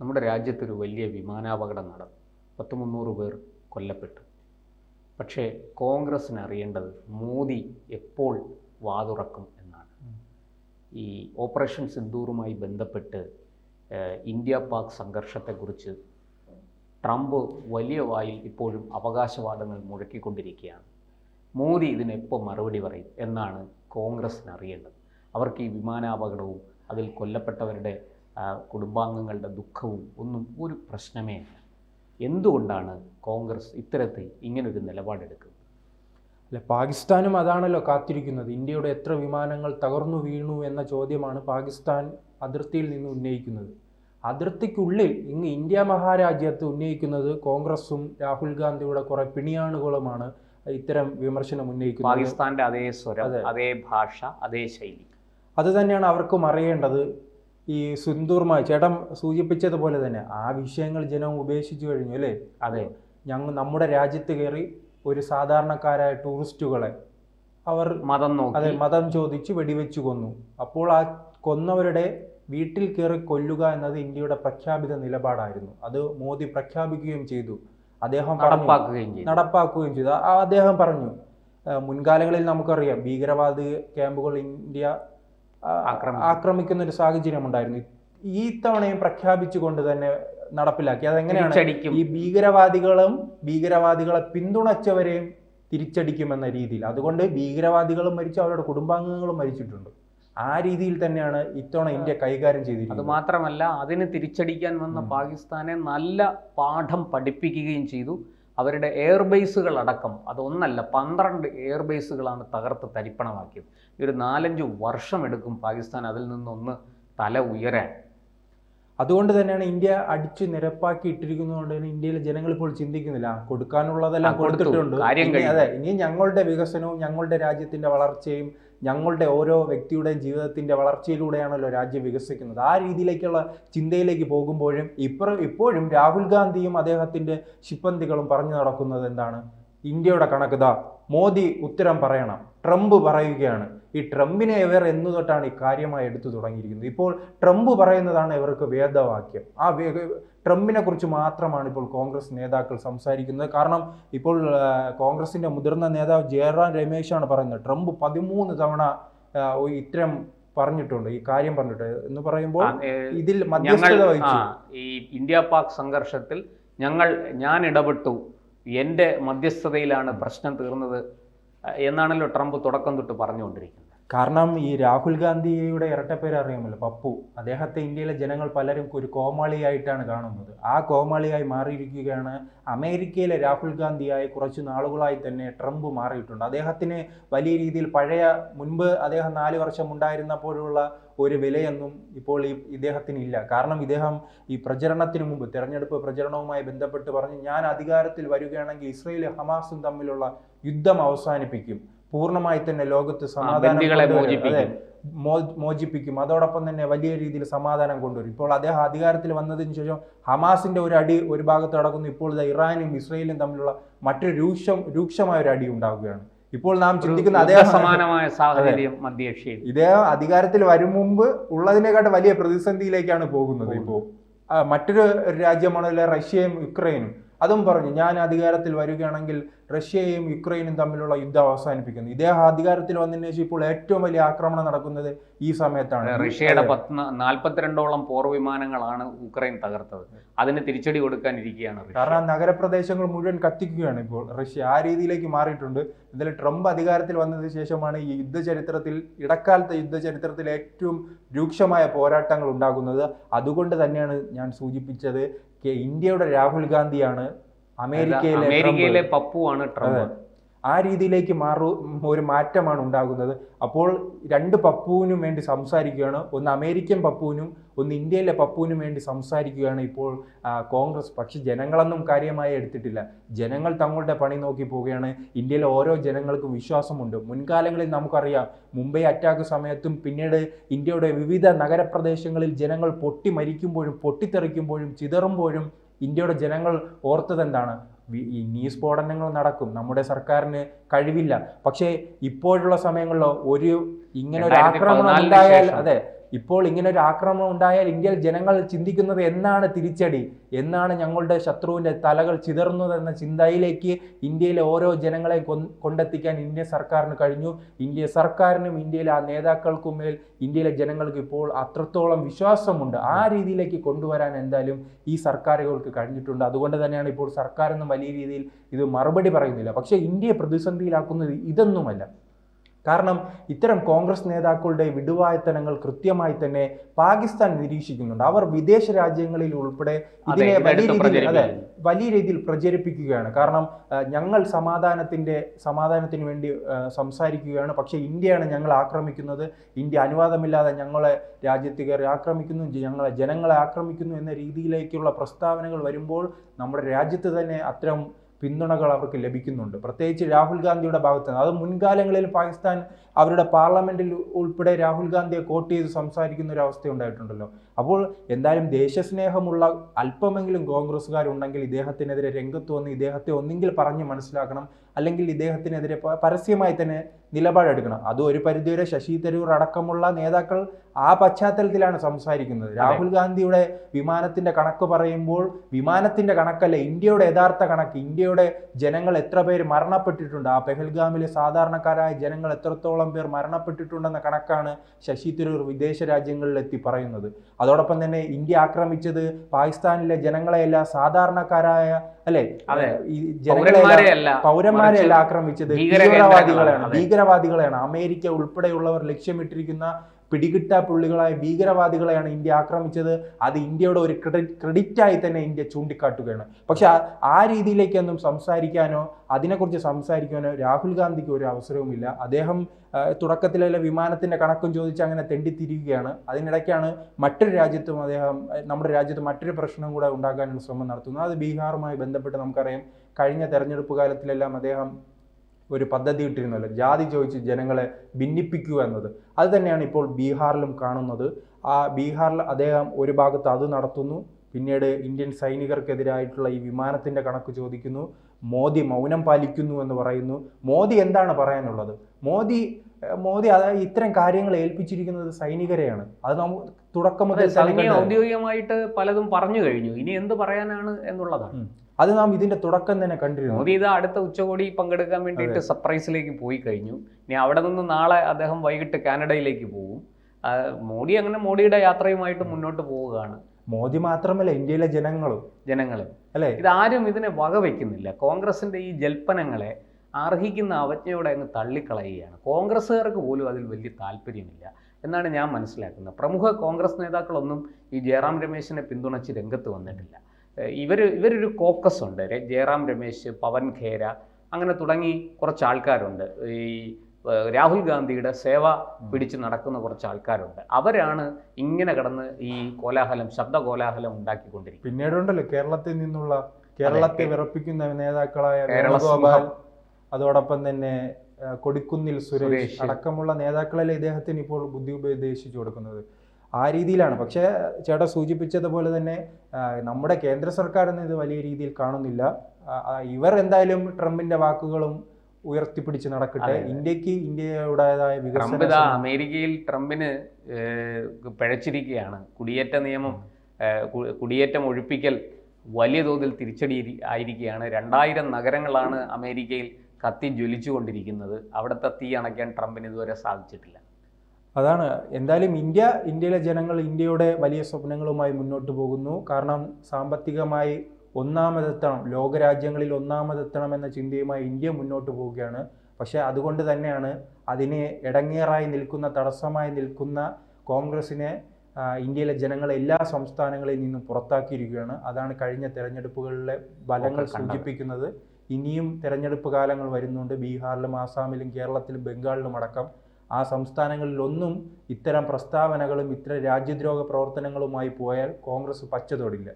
നമ്മുടെ രാജ്യത്തൊരു വലിയ വിമാനാപകടം നടന്നു. പത്ത് മുന്നൂറ് പേർ കൊല്ലപ്പെട്ടു. പക്ഷേ കോൺഗ്രസ്സിന് അറിയേണ്ടത് മോദി എപ്പോൾ വാതുറക്കും എന്നാണ്. ഈ ഓപ്പറേഷൻ സിന്ദൂറുമായി ബന്ധപ്പെട്ട് ഇന്ത്യ പാക് സംഘർഷത്തെക്കുറിച്ച് ട്രംപ് വലിയ വായിൽ ഇപ്പോഴും അവകാശവാദങ്ങൾ മുഴക്കിക്കൊണ്ടിരിക്കുകയാണ്. മോദി ഇതിനെപ്പോൾ മറുപടി പറയും എന്നാണ് കോൺഗ്രസ്സിന് അറിയേണ്ടത്. അവർക്ക് ഈ വിമാനാപകടവും അതിൽ കൊല്ലപ്പെട്ടവരുടെ കുടുംബാംഗങ്ങളുടെ ദുഃഖവും ഒന്നും ഒരു പ്രശ്നമേ അല്ല. എന്തുകൊണ്ടാണ് കോൺഗ്രസ് ഇത്തരത്തിൽ ഇങ്ങനൊരു നിലപാടെടുക്കുന്നത്? അല്ല പാകിസ്ഥാനും അതാണല്ലോ കാത്തിരിക്കുന്നത്. ഇന്ത്യയുടെ എത്ര വിമാനങ്ങൾ തകർന്നു വീണു എന്ന ചോദ്യമാണ് പാകിസ്ഥാൻ അതിർത്തിയിൽ നിന്ന് ഉന്നയിക്കുന്നത്. അതിർത്തിക്കുള്ളിൽ ഇങ്ങ് ഇന്ത്യ മഹാരാജ്യത്ത് ഉന്നയിക്കുന്നത് കോൺഗ്രസും രാഹുൽ ഗാന്ധിയുടെ കുറെ പിണിയാണുകളുമാണ് ഇത്തരം വിമർശനം ഉന്നയിക്കുന്നത്. പാകിസ്ഥാന്റെ അതേ സ്വരം അതേ ഭാഷ അതേ ശൈലി. അത് തന്നെയാണ് അവർക്കും അറിയേണ്ടത്. ഈ സുന്ദൂർമായി ചേട്ടൻ സൂചിപ്പിച്ചതുപോലെ തന്നെ ആ വിഷയങ്ങൾ ജനം ഉപേക്ഷിച്ചു കഴിഞ്ഞു അല്ലേ? അതെ. ഞങ്ങൾ നമ്മുടെ രാജ്യത്ത് കയറി ഒരു സാധാരണക്കാരായ ടൂറിസ്റ്റുകളെ അവർ മതം അതെ മതം ചോദിച്ച് വെടിവെച്ചു കൊന്നു. അപ്പോൾ ആ കൊന്നവരുടെ വീട്ടിൽ കയറി കൊല്ലുക എന്നത് ഇന്ത്യയുടെ പ്രഖ്യാപിത നിലപാടായിരുന്നു. അത് മോദി പ്രഖ്യാപിക്കുകയും ചെയ്തു. അദ്ദേഹം നടപ്പാക്കുകയും ചെയ്തു. നടപ്പാക്കുകയും ചെയ്തു. അദ്ദേഹം പറഞ്ഞു മുൻകാലങ്ങളിൽ നമുക്കറിയാം ഭീകരവാദ ക്യാമ്പുകൾ ഇന്ത്യ. ആക്രമിക്കുന്ന ഒരു സാഹചര്യം ഉണ്ടായിരുന്നു ഈ തവണയും പ്രഖ്യാപിച്ചുകൊണ്ട് തന്നെ നടപ്പിലാക്കി. അതെങ്ങനെയാണ് ഈ ഭീകരവാദികളും ഭീകരവാദികളെ പിന്തുണച്ചവരെയും തിരിച്ചടിക്കുമെന്ന രീതിയിൽ. അതുകൊണ്ട് ഭീകരവാദികളും മരിച്ചു അവരുടെ കുടുംബാംഗങ്ങളും മരിച്ചിട്ടുണ്ട്. ആ രീതിയിൽ തന്നെയാണ് ഇത്തവണ ഇന്ത്യ കൈകാര്യം അത് ചെയ്തിരിക്കുന്നത് മാത്രമല്ല അതിന് തിരിച്ചടിക്കാൻ വന്ന പാകിസ്ഥാനെ നല്ല പാഠം പഠിപ്പിക്കുകയും ചെയ്തു. അവരുടെ എയർബേസുകൾ അടക്കം അതൊന്നല്ല പന്ത്രണ്ട് എയർബേസുകളാണ് തകർത്ത് തരിപ്പണമാക്കിയത്. ഈ ഒരു നാലഞ്ച് വർഷമെടുക്കും പാകിസ്ഥാൻ അതിൽ നിന്നൊന്ന് തല ഉയരാൻ. അതുകൊണ്ട് തന്നെയാണ് ഇന്ത്യ അടിച്ചു നിരപ്പാക്കി ഇട്ടിരിക്കുന്നതുകൊണ്ട് തന്നെ ഇന്ത്യയിലെ ജനങ്ങൾ ഇപ്പോൾ ചിന്തിക്കുന്നില്ല. കൊടുക്കാനുള്ളതെല്ലാം കൊടുത്തിട്ടുണ്ട്. അതെ ഇനി ഞങ്ങളുടെ വികസനവും ഞങ്ങളുടെ രാജ്യത്തിന്റെ വളർച്ചയും ഞങ്ങളുടെ ഓരോ വ്യക്തിയുടെയും ജീവിതത്തിന്റെ വളർച്ചയിലൂടെയാണല്ലോ രാജ്യം വികസിക്കുന്നത്. ആ രീതിയിലേക്കുള്ള ചിന്തയിലേക്ക് പോകുമ്പോഴും ഇപ്പുറം ഇപ്പോഴും രാഹുൽ ഗാന്ധിയും അദ്ദേഹത്തിന്റെ ശിപ്പന്തികളും പറഞ്ഞു നടക്കുന്നത് എന്താണ്? ഇന്ത്യയുടെ കണക്കിതാ മോദി ഉത്തരം പറയണം. ട്രംപ് പറയുകയാണ്. ഈ ട്രംപിനെ ഇവർ എന്നു തൊട്ടാണ് ഈ കാര്യമായി എടുത്തു തുടങ്ങിയിരിക്കുന്നത്? ഇപ്പോൾ ട്രംപ് പറയുന്നതാണ് ഇവർക്ക് വേദവാക്യം. ആ ട്രംപിനെ കുറിച്ച് മാത്രമാണ് ഇപ്പോൾ കോൺഗ്രസ് നേതാക്കൾ സംസാരിക്കുന്നത്. കാരണം ഇപ്പോൾ കോൺഗ്രസിന്റെ മുതിർന്ന നേതാവ് ജയറാം രമേശാണ് പറയുന്നത്. ട്രംപ് പതിമൂന്ന് തവണ ഇത്തരം പറഞ്ഞിട്ടുണ്ട്. ഈ കാര്യം പറഞ്ഞിട്ടുണ്ട് എന്ന് പറയുമ്പോൾ ഇതിൽ മധ്യസ്ഥത വഹിച്ചു. ഈ ഇന്ത്യ പാക് സംഘർഷത്തിൽ ഞങ്ങൾ ഞാൻ ഇടപെട്ടു. എന്റെ മധ്യസ്ഥതയിലാണ് പ്രശ്നം തീർന്നത് എന്നാണല്ലോ ട്രംപ് തുടക്കം തൊട്ട് പറഞ്ഞുകൊണ്ടിരിക്കുന്നത്. കാരണം ഈ രാഹുൽ ഗാന്ധിയുടെ ഇരട്ടപ്പേര് അറിയാമല്ലോ പപ്പു. അദ്ദേഹത്തെ ഇന്ത്യയിലെ ജനങ്ങൾ പലരും ഒരു കോമാളിയായിട്ടാണ് കാണുന്നത്. ആ കോമാളിയായി മാറിയിരിക്കുകയാണ് അമേരിക്കയിലെ രാഹുൽ ഗാന്ധിയായി കുറച്ച് നാളുകളായി തന്നെ ട്രംപ് മാറിയിട്ടുണ്ട്. അദ്ദേഹത്തിന് വലിയ രീതിയിൽ പഴയ മുൻപ് അദ്ദേഹം നാല് വർഷം ഉണ്ടായിരുന്നപ്പോഴുള്ള ഒരു വിലയൊന്നും ഇപ്പോൾ ഈ ഇദ്ദേഹത്തിന് ഇല്ല കാരണം ഇദ്ദേഹം ഈ പ്രചരണത്തിന് മുമ്പ് തെരഞ്ഞെടുപ്പ് പ്രചരണവുമായി ബന്ധപ്പെട്ട് പറഞ്ഞു ഞാൻ അധികാരത്തിൽ വരികയാണെങ്കിൽ ഇസ്രയേലും ഹമാസും തമ്മിലുള്ള യുദ്ധം അവസാനിപ്പിക്കും. പൂർണമായി തന്നെ ലോകത്ത് സമാധാനം മോചിപ്പിക്കും. അതോടൊപ്പം തന്നെ വലിയ രീതിയിൽ സമാധാനം കൊണ്ടുവരും. ഇപ്പോൾ അദ്ദേഹം അധികാരത്തിൽ വന്നതിന് ശേഷം ഹമാസിന്റെ ഒരു അടി ഒരു ഭാഗത്ത് നടക്കുന്നു ഇപ്പോൾ ഇറാനും ഇസ്രയേലും തമ്മിലുള്ള മറ്റൊരു രൂക്ഷം രൂക്ഷമായ ഒരു അടി ഉണ്ടാവുകയാണ്. ഇപ്പോൾ നാം ചിന്തിക്കുന്ന അദ്ദേഹം സമാനമായ സാഹചര്യം മധ്യേഷ്യയിൽ. ഇദ്ദേഹം അധികാരത്തിൽ വരും മുമ്പ് ഉള്ളതിനെക്കാട്ട് വലിയ പ്രതിസന്ധിയിലേക്കാണ് പോകുന്നത് ഇപ്പോൾ. മറ്റൊരു രാജ്യമാണല്ലോ റഷ്യയും യുക്രൈനും. അതും പറഞ്ഞു ഞാൻ അധികാരത്തിൽ വരികയാണെങ്കിൽ റഷ്യയും യുക്രൈനും തമ്മിലുള്ള യുദ്ധം അവസാനിപ്പിക്കുന്നു. ഇദ്ദേഹം അധികാരത്തിൽ വന്നതിന് ശേഷം ഇപ്പോൾ ഏറ്റവും വലിയ ആക്രമണം നടക്കുന്നത് ഈ സമയത്താണ്. റഷ്യയുടെ. പത്ത് നാൽപ്പത്തിരണ്ടോളം പോർ വിമാനങ്ങളാണ് ഉക്രൈൻ തകർത്തത്. അതിന് തിരിച്ചടി കൊടുക്കാനിരിക്കുകയാണ്. കാരണം നഗരപ്രദേശങ്ങൾ മുഴുവൻ കത്തിക്കുകയാണ് ഇപ്പോൾ റഷ്യ. ആ രീതിയിലേക്ക് മാറിയിട്ടുണ്ട്. ഇതിൽ ട്രംപ് അധികാരത്തിൽ വന്നതിന് ശേഷമാണ് ഈ യുദ്ധചരിത്രത്തിൽ ഇടക്കാലത്തെ യുദ്ധചരിത്രത്തിൽ ഏറ്റവും രൂക്ഷമായ പോരാട്ടങ്ങൾ ഉണ്ടാകുന്നത്. അതുകൊണ്ട് തന്നെയാണ് ഞാൻ സൂചിപ്പിച്ചത് ഇന്ത്യയുടെ രാഹുൽ ഗാന്ധിയാണ് അമേരിക്കയിലെ അമേരിക്കയിലെ പപ്പുവാണ് ട്രംപ്. ആ രീതിയിലേക്ക് മാറു ഒരു മാറ്റമാണ് ഉണ്ടാകുന്നത്. അപ്പോൾ രണ്ട് പപ്പുവിനും വേണ്ടി സംസാരിക്കുകയാണ് ഒന്ന് അമേരിക്കൻ പപ്പുവിനും ഒന്ന് ഇന്ത്യയിലെ പപ്പുവിനും വേണ്ടി സംസാരിക്കുകയാണ് ഇപ്പോൾ കോൺഗ്രസ്. പക്ഷെ ജനങ്ങളൊന്നും കാര്യമായി എടുത്തിട്ടില്ല. ജനങ്ങൾ തങ്ങളുടെ പണി നോക്കി പോവുകയാണ്. ഇന്ത്യയിലെ ഓരോ ജനങ്ങൾക്കും വിശ്വാസമുണ്ട്. മുൻകാലങ്ങളിൽ നമുക്കറിയാം മുംബൈ അറ്റാക്ക് സമയത്തും പിന്നീട് ഇന്ത്യയുടെ വിവിധ നഗരപ്രദേശങ്ങളിൽ ജനങ്ങൾ പൊട്ടി മരിക്കുമ്പോഴും പൊട്ടിത്തെറിക്കുമ്പോഴും ചിതറുമ്പോഴും ഇന്ത്യയുടെ ജനങ്ങൾ ഓർത്തത് എന്താണ്? വി- ഈ നീ സ്ഫോടനങ്ങൾ നടക്കും. നമ്മുടെ സർക്കാരിന് കഴിവില്ല. പക്ഷേ ഇപ്പോഴുള്ള സമയങ്ങളിലോ ഒരു ഇങ്ങനെ ഒരു ആക്രമണം ഉണ്ടായാൽ അതെ ഇപ്പോൾ ഇങ്ങനെ ഒരു ആക്രമണം ഉണ്ടായാൽ ഇന്ത്യയിൽ ജനങ്ങൾ ചിന്തിക്കുന്നത് എന്നാണ് തിരിച്ചടി എന്നാണ് ഞങ്ങളുടെ ശത്രുവിന്റെ തലകൾ ചിതറുന്നതെന്ന ചിന്തയിലേക്ക് ഇന്ത്യയിലെ ഓരോ ജനങ്ങളെ കൊണ്ടെത്തിക്കാൻ ഇന്ത്യൻ സർക്കാരിന് കഴിഞ്ഞു. ഇന്ത്യ സർക്കാരിനും ഇന്ത്യയിലെ ആ നേതാക്കൾക്കും മേൽ ഇന്ത്യയിലെ ജനങ്ങൾക്ക് ഇപ്പോൾ അത്രത്തോളം വിശ്വാസമുണ്ട്. ആ രീതിയിലേക്ക് കൊണ്ടുവരാൻ എന്തായാലും ഈ സർക്കാരുകൾക്ക് കഴിഞ്ഞിട്ടുണ്ട്. അതുകൊണ്ട് തന്നെയാണ് ഇപ്പോൾ സർക്കാരൊന്നും വലിയ രീതിയിൽ ഇത് മറുപടി പറയുന്നില്ല. പക്ഷേ ഇന്ത്യയെ പ്രതിസന്ധിയിലാക്കുന്നത് ഇതൊന്നുമല്ല. കാരണം ഇത്തരം കോൺഗ്രസ് നേതാക്കളുടെ വിടുവായത്തനങ്ങൾ കൃത്യമായി തന്നെ പാകിസ്ഥാൻ നിരീക്ഷിക്കുന്നുണ്ട്. അവർ വിദേശ രാജ്യങ്ങളിൽ ഉൾപ്പെടെ ഇതിനെ വലിയ രീതിയിൽ അതെ വലിയ രീതിയിൽ പ്രചരിപ്പിക്കുകയാണ്. കാരണം ഞങ്ങൾ സമാധാനത്തിന്റെ സമാധാനത്തിന് വേണ്ടി സംസാരിക്കുകയാണ്. പക്ഷെ ഇന്ത്യയാണ് ഞങ്ങൾ ആക്രമിക്കുന്നത്. ഇന്ത്യ അനുവാദമില്ലാതെ ഞങ്ങളെ രാജ്യത്ത് കയറി ആക്രമിക്കുന്നു. ഞങ്ങളെ ജനങ്ങളെ ആക്രമിക്കുന്നു എന്ന രീതിയിലേക്കുള്ള പ്രസ്താവനകൾ വരുമ്പോൾ നമ്മുടെ രാജ്യത്ത് തന്നെ അത്തരം പിന്തുണകൾ അവർക്ക് ലഭിക്കുന്നുണ്ട്. പ്രത്യേകിച്ച് രാഹുൽ ഗാന്ധിയുടെ ഭാഗത്ത് നിന്ന്. അത് മുൻകാലങ്ങളിൽ പാകിസ്ഥാൻ അവരുടെ പാർലമെന്റിൽ ഉൾപ്പെടെ രാഹുൽ ഗാന്ധിയെ കോട്ട് ചെയ്ത് സംസാരിക്കുന്ന ഒരു അവസ്ഥ ഉണ്ടായിട്ടുണ്ടല്ലോ. അപ്പോൾ എന്തായാലും ദേശസ്നേഹമുള്ള അല്പമെങ്കിലും കോൺഗ്രസ്സുകാരുണ്ടെങ്കിൽ ഇദ്ദേഹത്തിനെതിരെ രംഗത്ത് വന്ന് ഇദ്ദേഹത്തെ ഒന്നെങ്കിൽ പറഞ്ഞ് മനസ്സിലാക്കണം അല്ലെങ്കിൽ ഇദ്ദേഹത്തിനെതിരെ പരസ്യമായി തന്നെ നിലപാടെടുക്കണം. അത് ഒരു പരിധിവരെ ശശി തരൂർ അടക്കമുള്ള നേതാക്കൾ ആ പശ്ചാത്തലത്തിലാണ് സംസാരിക്കുന്നത്. രാഹുൽ ഗാന്ധിയുടെ വിമാനത്തിന്റെ കണക്ക് പറയുമ്പോൾ വിമാനത്തിന്റെ കണക്കല്ല ഇന്ത്യയുടെ യഥാർത്ഥ കണക്ക്. ഇന്ത്യയുടെ ജനങ്ങൾ എത്ര പേര് മരണപ്പെട്ടിട്ടുണ്ട്? ആ പെഹൽഗാമിലെ സാധാരണക്കാരായ ജനങ്ങൾ എത്രത്തോളം പേർ മരണപ്പെട്ടിട്ടുണ്ടെന്ന കണക്കാണ് ശശി തരൂർ വിദേശ രാജ്യങ്ങളിൽ എത്തി പറയുന്നത്. അതോടൊപ്പം തന്നെ ഇന്ത്യ ആക്രമിച്ചത് പാകിസ്ഥാനിലെ ജനങ്ങളെയല്ല സാധാരണക്കാരായ അല്ലെ? അതെ. ഈ പൗരന്മാരെയല്ല ആക്രമിച്ചത് ഭീകരവാദികളെയാണ്. ഭീകരവാദികളെയാണ്. അമേരിക്ക ഉൾപ്പെടെയുള്ളവർ ലക്ഷ്യമിട്ടിരിക്കുന്ന പിടികിട്ടാ പുള്ളികളായ ഭീകരവാദികളെയാണ് ഇന്ത്യ ആക്രമിച്ചത്. അത് ഇന്ത്യയുടെ ഒരു ക്രെഡിറ്റ് ആയി തന്നെ ഇന്ത്യ ചൂണ്ടിക്കാട്ടുകയാണ്. പക്ഷെ ആ- രീതിയിലേക്കൊന്നും സംസാരിക്കാനോ അതിനെക്കുറിച്ച് സംസാരിക്കാനോ രാഹുൽ ഗാന്ധിക്ക് ഒരു അവസരവുമില്ല. അദ്ദേഹം തുടക്കത്തിലെ വിമാനത്തിന്റെ കണക്കും ചോദിച്ച് അങ്ങനെ തെണ്ടിത്തിരിയുകയാണ്. അതിനിടയ്ക്കാണ് മറ്റൊരു രാജ്യത്തും അദ്ദേഹം നമ്മുടെ രാജ്യത്ത് മറ്റൊരു പ്രശ്നം കൂടെ ഉണ്ടാക്കാനുള്ള ശ്രമം നടത്തുന്നത്. അത് ബീഹാറുമായി ബന്ധപ്പെട്ട് നമുക്കറിയാം. കഴിഞ്ഞ തെരഞ്ഞെടുപ്പ് കാലത്തിലെല്ലാം അദ്ദേഹം ഒരു പദ്ധതി ഇട്ടിരുന്നല്ലോ. ജാതി ചോദിച്ച് ജനങ്ങളെ ഭിന്നിപ്പിക്കുക എന്നത്. അത് തന്നെയാണ് ഇപ്പോൾ ബീഹാറിലും കാണുന്നത്. ആ ബീഹാറിൽ അദ്ദേഹം ഒരു ഭാഗത്ത് അത് നടത്തുന്നു. പിന്നീട് ഇന്ത്യൻ സൈനികർക്കെതിരായിട്ടുള്ള ഈ വിമാനത്തിന്റെ കണക്ക് ചോദിക്കുന്നു. മോദി മൗനം പാലിക്കുന്നു എന്ന് പറയുന്നു. മോദി എന്താണ് പറയാനുള്ളത്? മോദി മോദി അതായത് ഇത്തരം കാര്യങ്ങൾ ഏൽപ്പിച്ചിരിക്കുന്നത് സൈനികരെയാണ്. അത് നമുക്ക് തുടക്കം മുതൽ ഔദ്യോഗികമായിട്ട് പലതും പറഞ്ഞു കഴിഞ്ഞു. ഇനി എന്ത് പറയാനാണ് എന്നുള്ളതാണ് അത് നാം ഇതിന്റെ തുടക്കം തന്നെ കണ്ടിരുന്നു. മോദി ഇത് അടുത്ത ഉച്ചകോടി പങ്കെടുക്കാൻ വേണ്ടിയിട്ട് സർപ്രൈസിലേക്ക് പോയി കഴിഞ്ഞു. ഇനി അവിടെ നിന്ന് നാളെ അദ്ദേഹം വൈകിട്ട് കാനഡയിലേക്ക് പോകും മോദി മോഡി അങ്ങനെ മോഡിയുടെ യാത്രയുമായിട്ട് മുന്നോട്ട് പോവുകയാണ്. മോദി മാത്രമല്ല ഇന്ത്യയിലെ ജനങ്ങളും. ജനങ്ങളും. അല്ലെ? ഇതാരും ഇതിനെ വകവെക്കുന്നില്ല. കോൺഗ്രസിന്റെ ഈ ജൽപ്പനങ്ങളെ അർഹിക്കുന്ന അവജ്ഞയോടെ അങ്ങ് തള്ളിക്കളയുകയാണ്. കോൺഗ്രസ്സുകാർക്ക് പോലും അതിൽ വലിയ താല്പര്യമില്ല. എന്നാണ് ഞാൻ മനസ്സിലാക്കുന്നത്. പ്രമുഖ കോൺഗ്രസ് നേതാക്കളൊന്നും ഈ ജയറാം രമേശിനെ പിന്തുണച്ച് രംഗത്ത് വന്നിട്ടില്ല. ഇവർ ഇവർ ഇവരൊരു കോക്കസ് ഉണ്ട് ജയറാം രമേശ് പവൻ ഖേര അങ്ങനെ തുടങ്ങി കുറച്ച് ആൾക്കാരുണ്ട് ഈ രാഹുൽ ഗാന്ധിയുടെ സേവ പിടിച്ച് നടക്കുന്ന കുറച്ച് ആൾക്കാരുണ്ട് അവരാണ് ഇങ്ങനെ കടന്ന് ഈ കോലാഹലം ശബ്ദ കോലാഹലം ഉണ്ടാക്കിക്കൊണ്ടിരിക്കുന്നത്. പിന്നീടുണ്ടല്ലോ കേരളത്തിൽ നിന്നുള്ള കേരളത്തെ വിറപ്പിക്കുന്ന നേതാക്കളായ വേണുഗോപാൽ അതോടൊപ്പം തന്നെ കൊടിക്കുന്നിൽ സുരേഷ്. അടക്കമുള്ള നേതാക്കളല്ലേ ഇദ്ദേഹത്തിന് ഇപ്പോൾ ബുദ്ധി ഉപദേശിച്ചു കൊടുക്കുന്നത്? ആ രീതിയിലാണ്. പക്ഷേ ചേട്ടാ സൂചിപ്പിച്ചതുപോലെ തന്നെ നമ്മുടെ കേന്ദ്ര സർക്കാരൊന്നും ഇത് വലിയ രീതിയിൽ കാണുന്നില്ല. ഇവർ എന്തായാലും ട്രംപിന്റെ വാക്കുകളും ഉയർത്തിപ്പിടിച്ച് നടക്കട്ടെ. ഇന്ത്യയ്ക്ക് ഇന്ത്യയുടേതായ ട്രംപ് വികസന ഇതാ അമേരിക്കയിൽ ട്രംപിന് പിഴച്ചിരിക്കുകയാണ്. കുടിയേറ്റ നിയമം കുടിയേറ്റം ഒഴിപ്പിക്കൽ വലിയ തോതിൽ തിരിച്ചടി ആയിരിക്കുകയാണ്. രണ്ടായിരം നഗരങ്ങളാണ് അമേരിക്കയിൽ കത്തി ജ്വലിച്ചുകൊണ്ടിരിക്കുന്നത് അവിടുത്തെ തീ അണയ്ക്കാൻ ട്രംപിന് ഇതുവരെ സാധിച്ചിട്ടില്ല. അതാണ്. എന്തായാലും ഇന്ത്യ ഇന്ത്യയിലെ ജനങ്ങൾ ഇന്ത്യയുടെ വലിയ സ്വപ്നങ്ങളുമായി മുന്നോട്ട് പോകുന്നു. കാരണം സാമ്പത്തികമായി ഒന്നാമതെത്തണം ലോകരാജ്യങ്ങളിൽ ഒന്നാമതെത്തണം എന്ന ചിന്തയുമായി ഇന്ത്യ മുന്നോട്ട് പോവുകയാണ്. പക്ഷേ അതുകൊണ്ട് തന്നെയാണ് അതിനെ ഇടങ്ങേറായി നിൽക്കുന്ന തടസ്സമായി നിൽക്കുന്ന കോൺഗ്രസിനെ ഇന്ത്യയിലെ ജനങ്ങൾ എല്ലാ സംസ്ഥാനങ്ങളിൽ നിന്നും പുറത്താക്കിയിരിക്കുകയാണ്. അതാണ് കഴിഞ്ഞ തെരഞ്ഞെടുപ്പുകളിലെ ഫലങ്ങൾ സൂചിപ്പിക്കുന്നത്. ഇനിയും തെരഞ്ഞെടുപ്പ് കാലങ്ങൾ വരുന്നുണ്ട്. ബീഹാറിലും ആസാമിലും കേരളത്തിലും ബംഗാളിലും അടക്കം ആ സംസ്ഥാനങ്ങളിലൊന്നും ഇത്തരം പ്രസ്താവനകളും ഇത്തരം രാജ്യദ്രോഹ പ്രവർത്തനങ്ങളുമായി പോയാൽ കോൺഗ്രസ് പച്ച തൊടില്ല